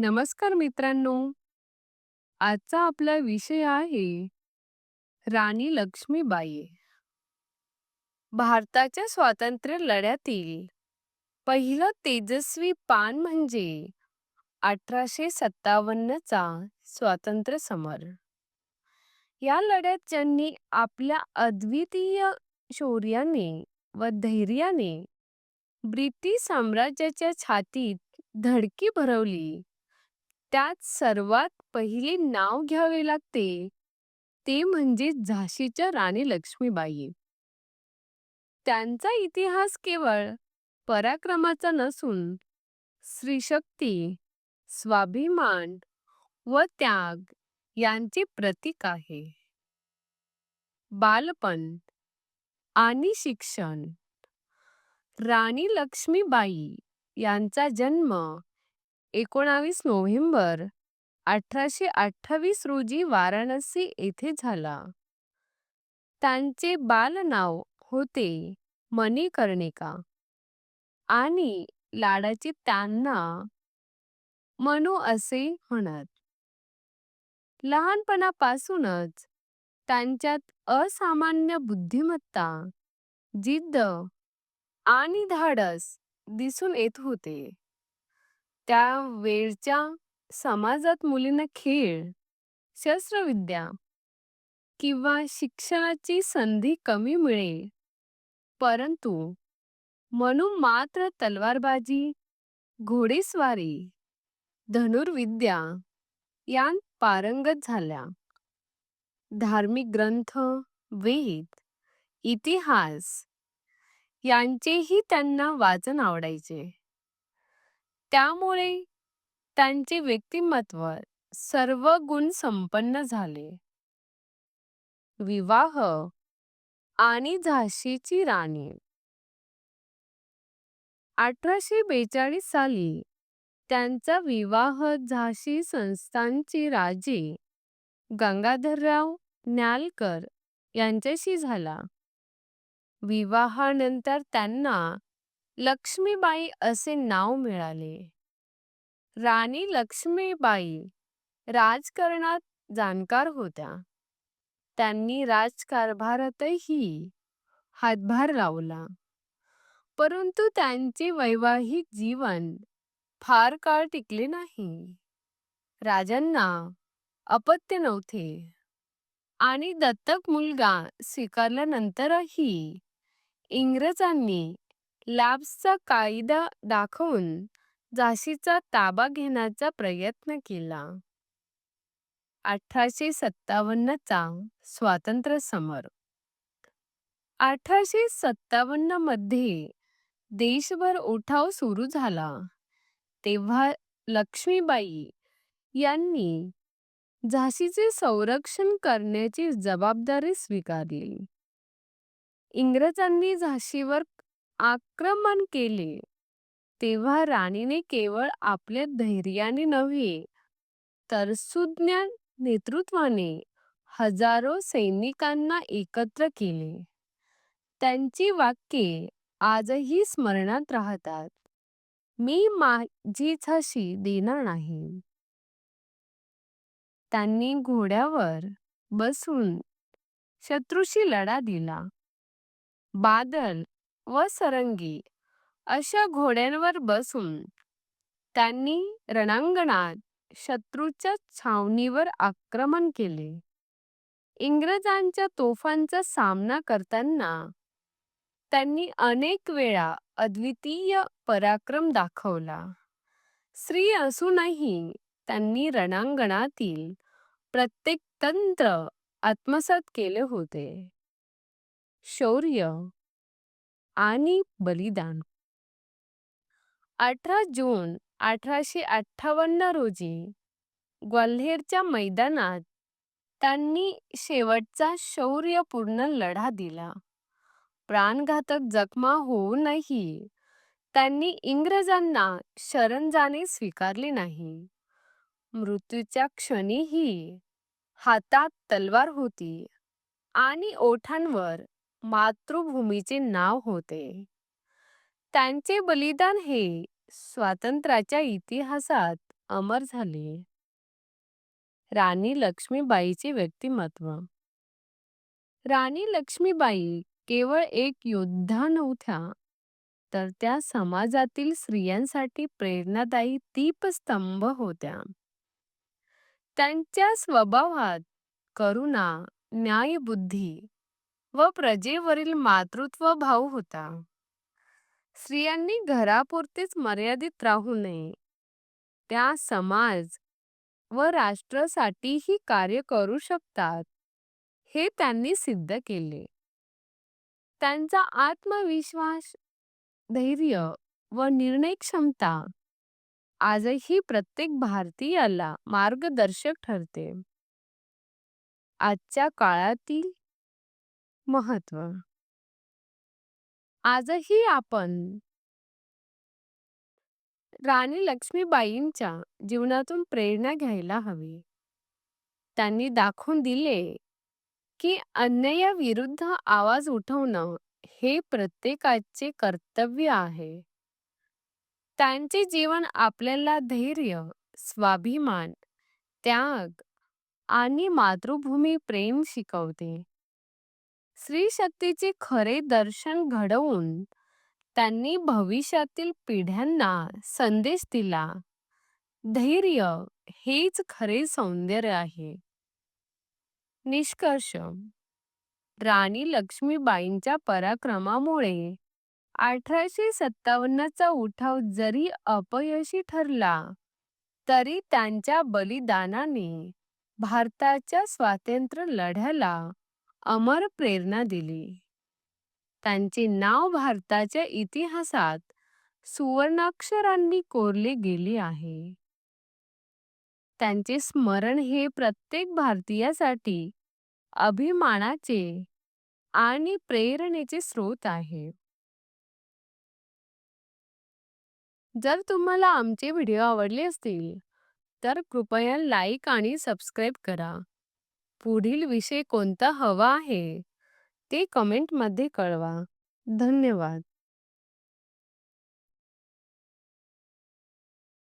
नमस्कार मित्रांनो. आजचा आपला विषय आहे राणी लक्ष्मीबाई. भारताच्या स्वातंत्र्य लढ्यातील पहिलं तेजस्वी पान म्हणजे अठराशे सत्तावन्नचा स्वातंत्र्य समर. या लढ्यात ज्यांनी आपल्या अद्वितीय शौर्याने व धैर्याने ब्रिटिश साम्राज्याच्या छातीत धडकी भरवली त्यात सर्वात पहिले नाव घ्यावे लागते. ते म्हणजे झाशीच्या राणी लक्ष्मीबाई. त्यांचा इतिहास केवळ पराक्रमाचा नसून श्रीशक्ती स्वाभिमान व त्याग यांचे प्रतीक आहे. बालपण आणि शिक्षण. राणी लक्ष्मीबाई यांचा जन्म एकोणावीस नोव्हेंबर अठराशे अठ्ठावीस रोजी वाराणसी येथे झाला. त्यांचे बालनाव होते मणिकर्णिका आणि लाडाचे त्यांना मनू असे म्हणत. लहानपणापासूनच त्यांच्यात असामान्य बुद्धिमत्ता जिद्द आणि धाडस दिसून येत होते. त्या वेळच्या समाजात मुलींना खेळ शस्त्रविद्या किंवा शिक्षणाची संधी कमी मिळेल. परंतु म्हणून मात्र तलवारबाजी घोडेस्वारी धनुर्विद्या यांत पारंगत झाल्या. धार्मिक ग्रंथ वेद इतिहास यांचेही त्यांना वाचन आवडायचे. त्यामुळे त्यांचे व्यक्तिमत्व सर्व गुण संपन्न झाले. विवाह आणि झाशीची राणी. अठराशे बेचाळीस साली त्यांचा विवाह झाशी संस्थानचे राजे गंगाधरराव न्यालकर यांच्याशी झाला. विवाहानंतर त्यांना लक्ष्मीबाई असे नाव मिळाले. राणी लक्ष्मीबाई राजकारणात जाणकार होत्या. त्यांनी राजकारभारातही हातभार लावला. परंतु त्यांचे वैवाहिक जीवन फार काळ टिकले नाही. राजांना अपत्य नव्हते. आणि दत्तक मुलगा स्वीकारल्यानंतरही इंग्रजांनी लॅब्सचा कायदा दाखवून झाशीचा ताबा घेण्याचा प्रयत्न केला. अठराशे सत्तावन्नचा स्वातंत्र्य समर. अठराशे सत्तावन्नमध्ये देशभर उठाव सुरू झाला. तेव्हा लक्ष्मीबाई यांनी झाशीचे संरक्षण करण्याची जबाबदारी स्वीकारली. इंग्रजांनी झाशीवर आक्रमण केले तेव्हा राणीने केवळ आपल्या धैर्याने नव्हे तर सुज्ञ नेतृत्वाने हजारो सैनिकांना एकत्र केले. त्यांची वाक्ये आजही स्मरणात राहतात. मी माझी झाशी देणार नाही. त्यांनी घोड्यावर बसून शत्रूशी लढा दिला. बादल व सरंगी अशा घोड्यांवर बसून त्यांनी रणांगणात शत्रूच्या छावणीवर आक्रमण केले. इंग्रजांच्या तोफांचा सामना करताना त्यांनी अनेक वेळा अद्वितीय पराक्रम दाखवला. स्त्री असूनही त्यांनी रणांगणातील प्रत्येक तंत्र आत्मसात केले होते. शौर्य आणि बलिदान. अठरा जून अठराशे अठ्ठावन्न रोजी ग्वाल्हेरच्या मैदानात त्यांनी शेवटचा शौर्यपूर्ण लढा दिला. प्राणघातक जखमा होऊनही त्यांनी इंग्रजांना शरण जाणे स्वीकारले नाही. मृत्यूच्या क्षणीही हातात तलवार होती आणि ओठांवर मातृभूमीचे नाव होते. त्यांचे बलिदान हे स्वातंत्र्याच्या इतिहासात अमर झाले. राणी लक्ष्मीबाईचे व्यक्तिमत्व. राणी लक्ष्मीबाई केवळ एक योद्धा नव्हत्या तर त्या समाजातील स्त्रियांसाठी प्रेरणादायी दीपस्तंभ होत्या. त्यांच्या स्वभावात करुणा न्यायबुद्धी व प्रजेवरील मातृत्व भाव होता. स्त्रियांनी घरापुरतेच मर्यादित राहू नये. त्या समाज व राष्ट्रासाठीही कार्य करू शकतात हे त्यांनी सिद्ध केले. त्यांचा आत्मविश्वास धैर्य व निर्णय क्षमता आजही प्रत्येक भारतीयाला मार्गदर्शक ठरते. आजच्या काळातील महत्त्व. आजही आपण राणी लक्ष्मीबाईंच्या जीवनातून प्रेरणा घ्यायला हवी. त्यांनी दाखवून दिले की अन्यायाविरुद्ध आवाज उठवणं हे प्रत्येकाचे कर्तव्य आहे. त्यांचे जीवन आपल्याला धैर्य स्वाभिमान त्याग आणि मातृभूमी प्रेम शिकवते. स्त्री शक्तीचे खरे दर्शन घडवून त्यांनी भविष्यातील पिढ्यांना संदेश दिला. धैर्य हेच खरे सौंदर्य आहे. निष्कर्ष. राणी लक्ष्मीबाईंच्या पराक्रमामुळे अठराशे सत्तावन्नचा उठाव जरी अपयशी ठरला तरी त्यांच्या बलिदानाने भारताच्या स्वातंत्र्य लढ्याला अमर प्रेरणा दिली. त्यांचे नाव भारताच्या इतिहासात सुवर्णाक्षरांनी कोरले गेले आहे. त्यांचे स्मरण हे प्रत्येक भारतीयासाठी अभिमानाचे आणि प्रेरणेचे स्रोत आहे. जर तुम्हाला आमचे व्हिडिओ आवडले असतील तर कृपया लाईक आणि सबस्क्राईब करा. पुढील विषय कोणता हवा आहे? ते कमेंटमध्ये कळवा. धन्यवाद.